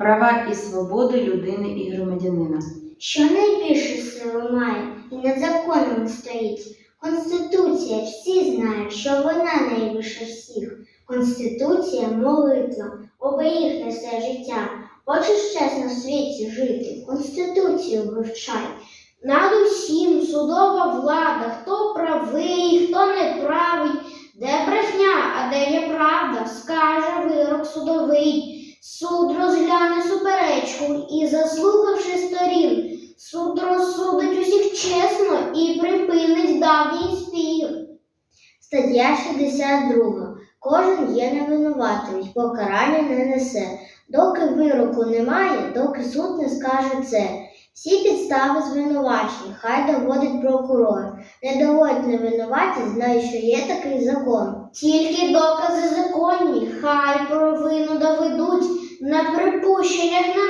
права і свободи людини і громадянина. Що найбільше силу має і над законом стоїть. Конституція всі знають, що вона найвища всіх. Конституція молитва, обеїх несе життя. Хочеш чесно в світі жити, Конституцію вивчай. Над усім судова влада, хто правий, хто неправий, де брехня, а де є правда, скаже вирок судовий. Суд суперечку і, заслухавши сторін, суд розсудить усіх чесно і припинить давній спір. Стаття 62. Кожен є невинуватим, покарання не несе. Доки вироку немає, доки суд не скаже це. Всі підстави звинувачення, хай доводить прокурор. Не доводить невинуваті, знає, що є такий закон. Тільки докази законні, хай провину доведуть, на припущеннях гарантувати